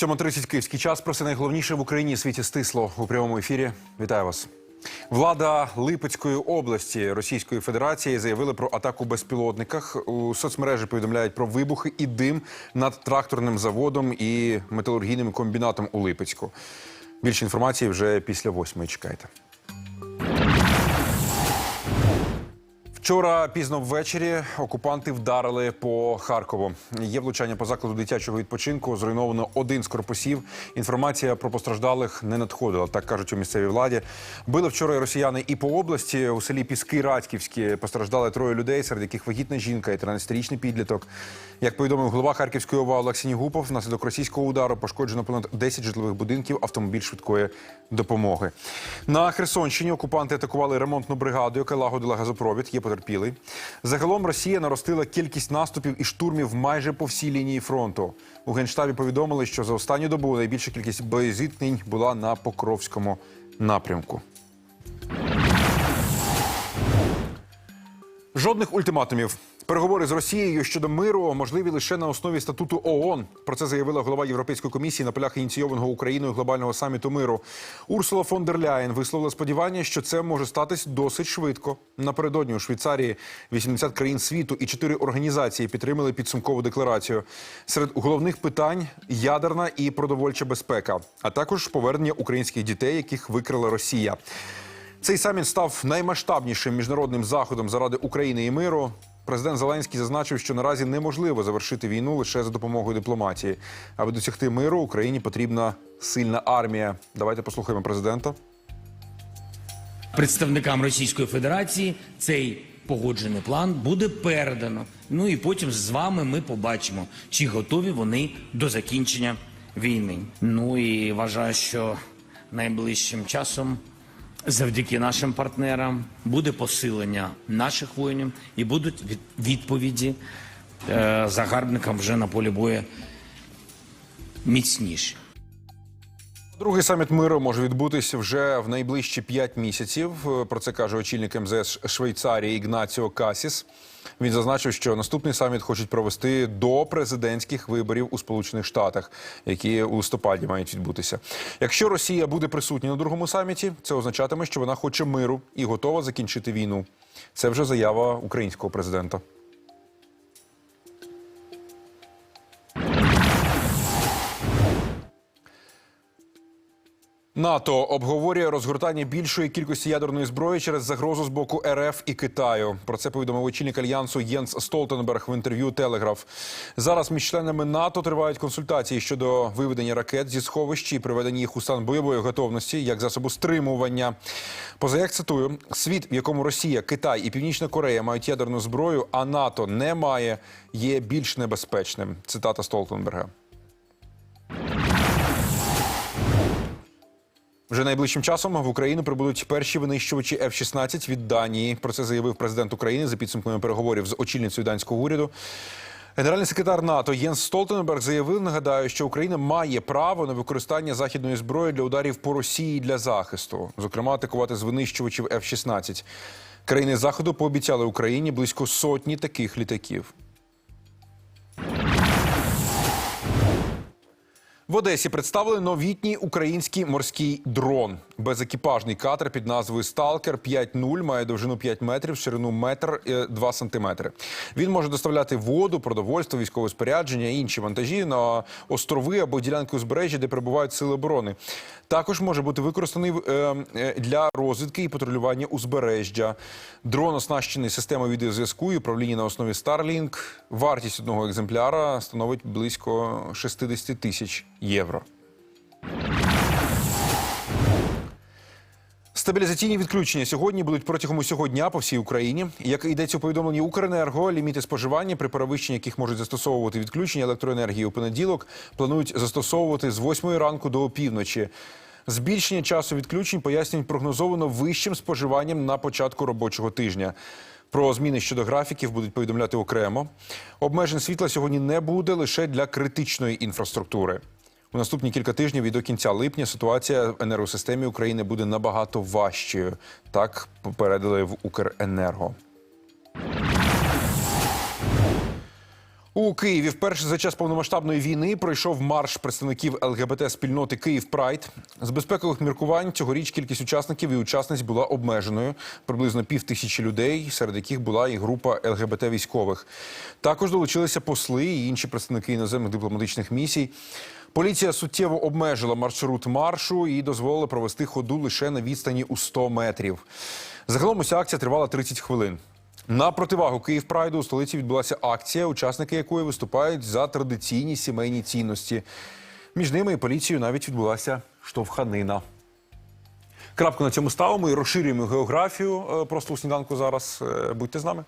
7.30 київський час. Про це найголовніше в Україні світі стисло у прямому ефірі. Вітаю вас. Влада Липецької області Російської Федерації заявила про атаку безпілотниках. У соцмережі повідомляють про вибухи і дим над тракторним заводом і металургійним комбінатом у Липецьку. Більше інформації вже після восьмої. Чекайте. Вчора пізно ввечері окупанти вдарили по Харкову. Є влучання по закладу дитячого відпочинку. Зруйновано один з корпусів. Інформація про постраждалих не надходила, так кажуть у місцевій владі. Били вчора росіяни і по області. У селі Піски Радьківські постраждали троє людей, серед яких вагітна жінка і 13-річний підліток. Як повідомив голова Харківської ОВА Олексій Нігупов, внаслідок російського удару пошкоджено понад 10 житлових будинків, автомобіль швидкої допомоги. На Херсонщині окупанти атакували ремонтну бригаду, яка лагодила газопровід. Є потерпілий. Загалом Росія наростила кількість наступів і штурмів майже по всій лінії фронту. У генштабі повідомили, що за останню добу найбільша кількість боєзіткнень була на Покровському напрямку. Жодних ультиматумів. Переговори з Росією щодо миру можливі лише на основі статуту ООН. Про це заявила голова Європейської комісії на полях ініційованого Україною глобального саміту миру. Урсула фон дер Ляєн висловила сподівання, що це може статись досить швидко. Напередодні у Швейцарії 80 країн світу і 4 організації підтримали підсумкову декларацію. Серед головних питань ядерна і продовольча безпека, а також повернення українських дітей, яких викрила Росія. Цей саміт став наймасштабнішим міжнародним заходом заради України і миру. Президент Зеленський зазначив, що наразі неможливо завершити війну лише за допомогою дипломатії. Аби досягти миру, Україні потрібна сильна армія. Давайте послухаємо президента. представникам Російської Федерації цей погоджений план буде передано. Ну і потім з вами ми побачимо, чи готові вони до закінчення війни. Ну і вважаю, що найближчим часом. Завдяки нашим партнерам буде посилення наших воїнів і будуть від- відповіді е, загарбникам вже на полі бою міцніші. Другий саміт миру може відбутися вже в найближчі п'ять місяців. Про це каже очільник МЗС Швейцарії Ігнаціо Касіс. Він зазначив, що наступний саміт хочуть провести до президентських виборів у Сполучених Штатах, які у листопаді мають відбутися. Якщо Росія буде присутня на другому саміті, це означатиме, що вона хоче миру і готова закінчити війну. Це вже заява українського президента. НАТО обговорює розгортання більшої кількості ядерної зброї через загрозу з боку РФ і Китаю. Про це повідомив очільник альянсу Єнс Столтенберг в інтерв'ю Телеграф. Зараз між членами НАТО тривають консультації щодо виведення ракет зі сховищ і приведення їх у стан бойової готовності як засобу стримування. Позаяк цитую: світ, в якому Росія, Китай і Північна Корея мають ядерну зброю, а НАТО не має, є більш небезпечним. Цитата Столтенберга. Вже найближчим часом в Україну прибудуть перші винищувачі F-16 від Данії. Про це заявив президент України за підсумками переговорів з очільницею данського уряду. Генеральний секретар НАТО Єнс Столтенберг заявив, нагадаю, що Україна має право на використання західної зброї для ударів по Росії для захисту, зокрема атакувати з винищувачів F-16. Країни заходу пообіцяли Україні близько сотні таких літаків. В Одесі представили новітній український морський дрон. Безекіпажний катер під назвою Сталкер 5.0 має довжину 5 метрів, ширину метр е, 2 сантиметри. Він може доставляти воду, продовольство, військове спорядження і інші вантажі на острови або ділянки узбережжя, де перебувають сили оборони. Також може бути використаний е, е, для розвідки і патрулювання узбережжя. Дрон оснащений системою відеозв'язку і управління на основі Starlink. Вартість одного екземпляра становить близько 60 тисяч євро. Стабілізаційні відключення сьогодні будуть протягом усього дня по всій Україні. Як йдеться у повідомленні Укренерго, ліміти споживання, при перевищенні яких можуть застосовувати відключення електроенергії у понеділок, планують застосовувати з 8 ранку до опівночі. Збільшення часу відключень пояснюють прогнозовано вищим споживанням на початку робочого тижня. Про зміни щодо графіків будуть повідомляти окремо. Обмежень світла сьогодні не буде лише для критичної інфраструктури. У наступні кілька тижнів і до кінця липня ситуація в енергосистемі України буде набагато важчою. Так попередили в Укренерго. У Києві вперше за час повномасштабної війни пройшов марш представників ЛГБТ спільноти Київ Прайд. З безпекових міркувань цьогоріч кількість учасників і учасниць була обмеженою приблизно пів тисячі людей, серед яких була і група ЛГБТ військових. Також долучилися посли і інші представники іноземних дипломатичних місій. Поліція суттєво обмежила маршрут маршу і дозволила провести ходу лише на відстані у 100 метрів. Загалом уся акція тривала 30 хвилин. На противагу Київ Прайду у столиці відбулася акція, учасники якої виступають за традиційні сімейні цінності. Між ними і поліцією навіть відбулася штовханина. Крапку на цьому ставимо і розширюємо географію. е, Просто у сніданку зараз. Е, Будьте з нами.